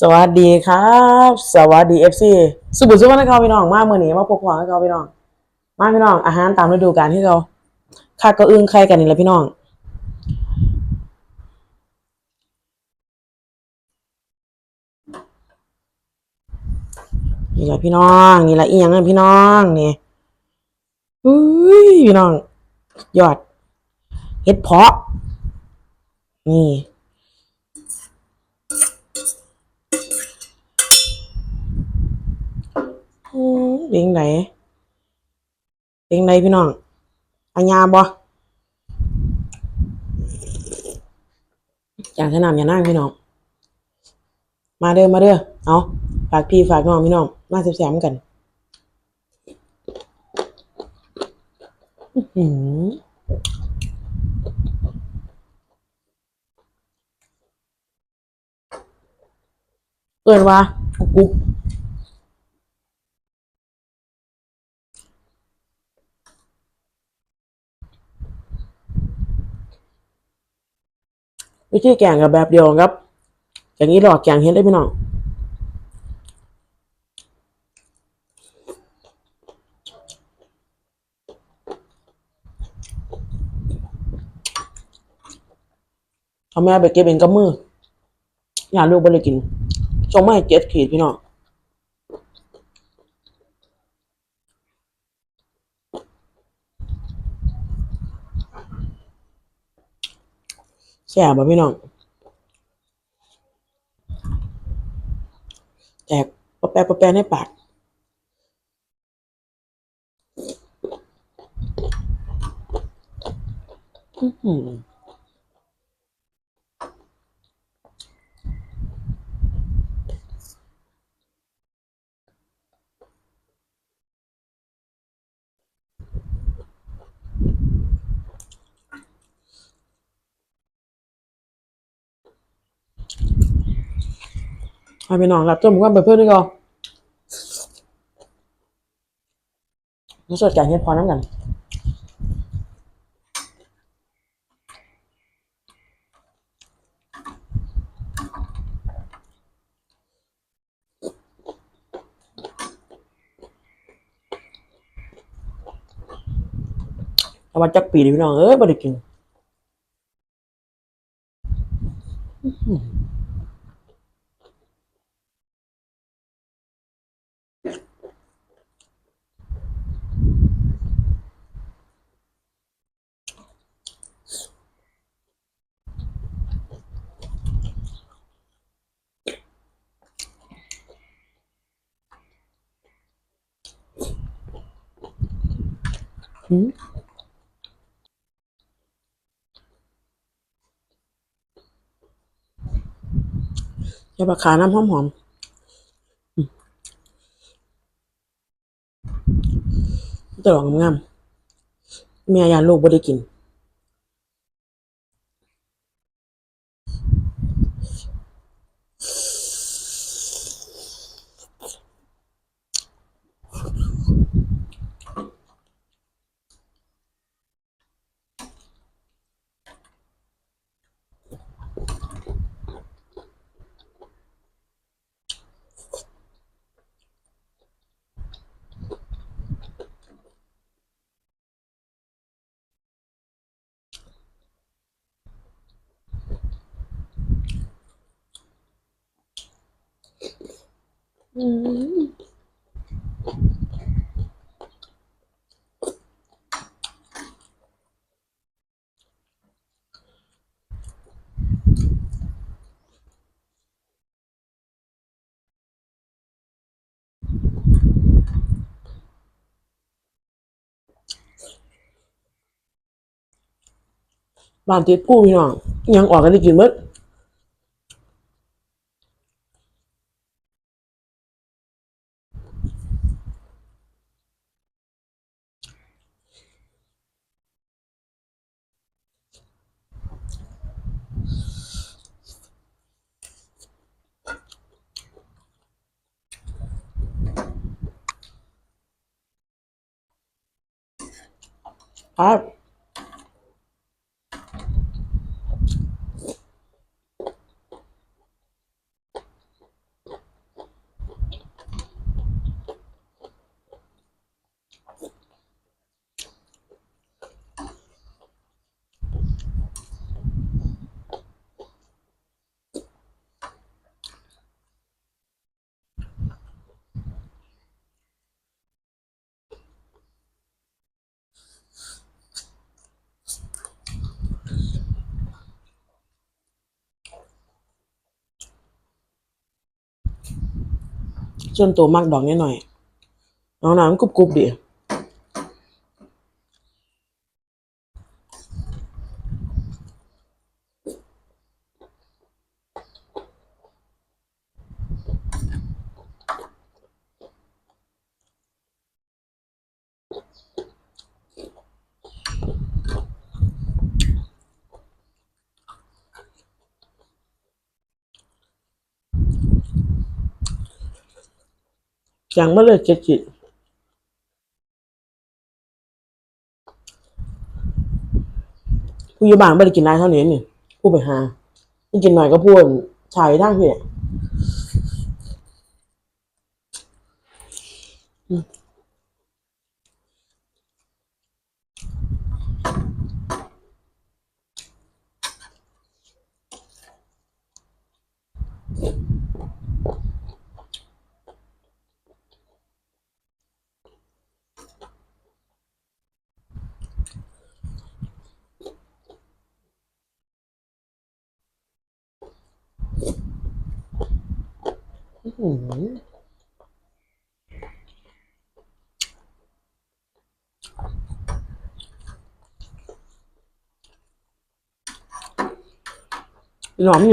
สวัสดีครับ สวัสดีเอฟซีสุบุสุวรรณเขาพี่น้องมาเมื่อนี้มาพบปะให้เขาพี่น้อง มาพี่น้องอาหารตามฤดูกาลที่เราข้าก็อึ้งใครกันนี่แหละพี่น้อง นี่แหละพี่น้องนี่แหละอีหยังนั่นพี่น้องนี่อุ้ยพี่น้องยอดเห็ดเพาะนี่ เลี้งไหนเลี้งไหนพี่น้องอัญญาบ่อย่างสนามอย่านั่งพี่น้อง มาเด้อมาเด้อเอาฝากพี่ฝากน้องพี่น้อง มาแซมกันอื้อหือเอินว่ากุ๊ก วิธีแกงกับแบบเดียวครับอย่างนี้หลอกแกงเห็ดได้พี่น้องเอาแม่ไปเก็บเองกับมืออย่าลูกไปเลยกินจงไม่เจ็ดขีดพี่น้อง แซ่บบ่พี่น้องแตกปะแปะปะแปะในปากอืม ให้พี่น้องรับจมกันไปเพื่อนด้วยกันรู้สึกแกงเฮ็ดพอน้ำกันเอามาจักปีดิพี่น้องเอ้ยบ่ได้กิน หืมยาปลาขาน้ำหอมหอมๆอืมตลอดงามๆเมียยานลูกบ่ได้กิน อืมบ้านติดผู้พี่น้องยังออกกันได้กินเบิด ค ส่วนตัวมากดอกนิดหน่อยน้องน้ำกรุบๆดิ บดียังไม่เลยเจ็ดจิตผู้อยู่บ้านไม่ได้กินนายเท่านี้นี่ผู้ไปหาไม่กินหน่อยก็พูดชายทั้งเนี่ย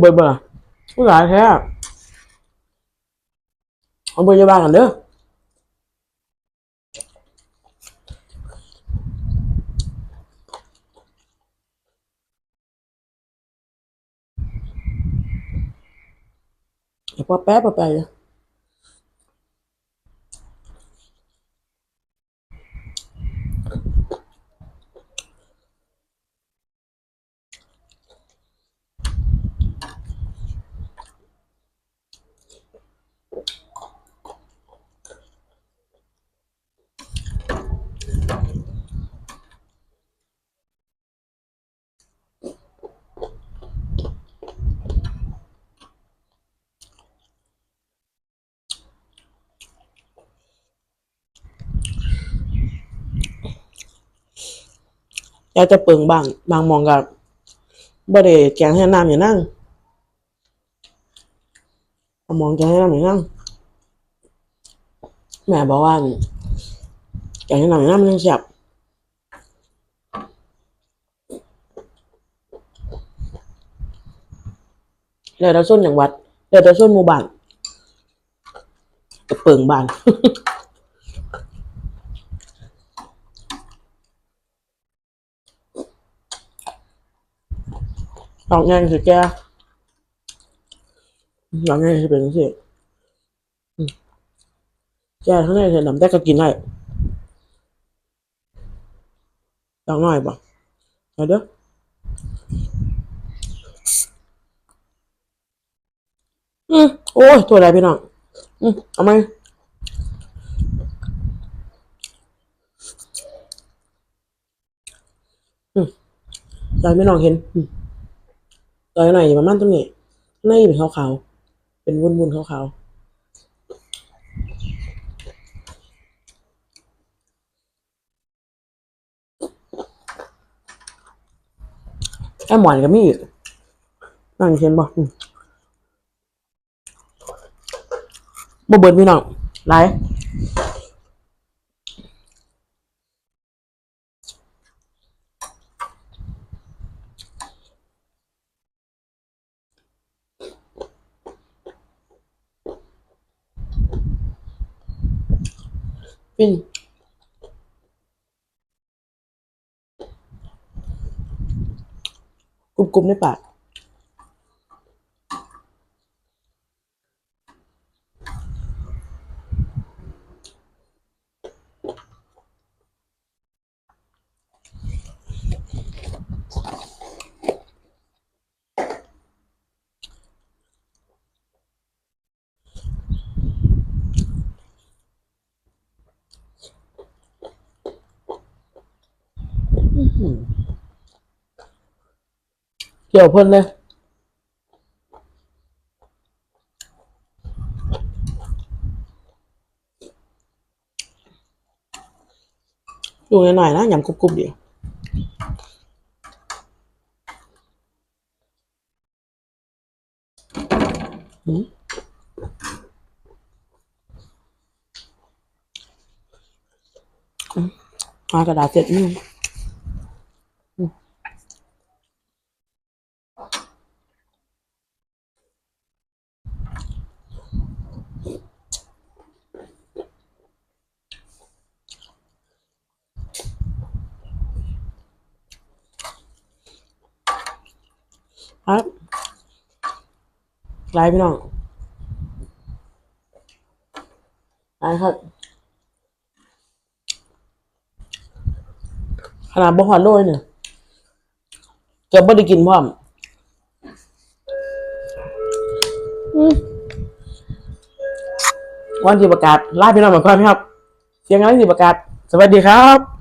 เบอร์เบอร์ผู้หลายแท้เอาเบ อร์ยาบาลกันเด้อเดี๋ยวแป๊บพอแป๊บเลยอยากจะเปิงบางบางมองกับบ่ได้แกงให้น้ำอย่างนั่งเอามองแกงให้น้ำอย่างนั่งแม่บอกว่าแกงให้น้ำอย่างนั่งมันยังแซ่บแล้วแต่ส้นอย่างวัดแล้วแต่ส้นหมู่บ้านจะเปิงบ้าน ดอกงานคือแกดอกงานคือเป็นสิแกข้างในเธอหนำแต่ก็กินได้ดอกน้อยบ่เอาเด้ออืมโอ้ย ตัวอะไรพี่น้องอืมเอาไหมอืมใจไม่น้องเห็น อืม ตัวหน่อยประมาณตรงนี้ในเป็นขาวๆเป็นวุ้นๆขาวๆแอมหวานก็มีอีกนั่งเช่นบอืมบ่เบิดพี่น้องหล จริง กรุบๆในปาก จียวเพิ่นเลยดูหน่อยนะยำกรุบๆดีอืมอากระดาษเสร็จนี่ ครับไลฟ์พี่น้องไลฟ์ครับขนาดบ่หอดโรยเนี่ยเกือบบ่ได้กินพร้อมวันที่ประกาศลาพี่น้องเหมือนกันครับเสียงอะไรที่ประกาศ สวัสดีครับ